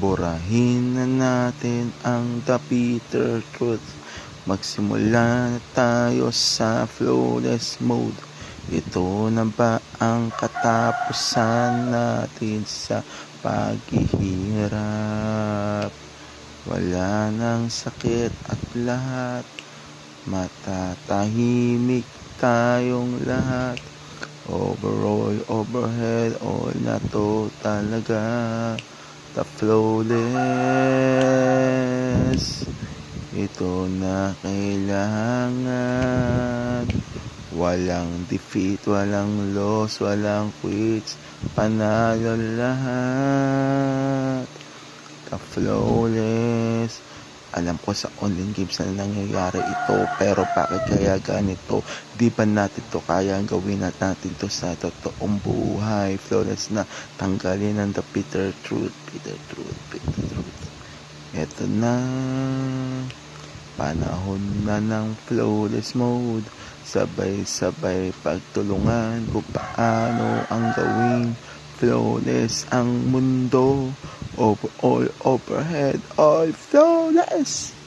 Burahin na natin ang the bitter truth. Magsimula na tayo sa flawless mode. Ito na ba ang katapusan natin sa paghihirap? Wala nang sakit at lahat. Matatahimik tayong lahat. Overall, overhead, all na to talaga. The flawless. Ito na kailangan. Walang defeat, walang loss, walang quits. Panalo lahat. The flawless. Alam ko sa online games na nangyayari ito, pero bakit kaya ganito? Di ba natin to kaya gawin at natin to sa totoong buhay? Flawless na tanggalin ang the bitter truth, bitter truth, bitter truth. Ito na. Panahon na ng flawless mode. Sabay-sabay pagtulungan kung paano ang gawing flawless ang mundo. Over all, overhead, all flawless.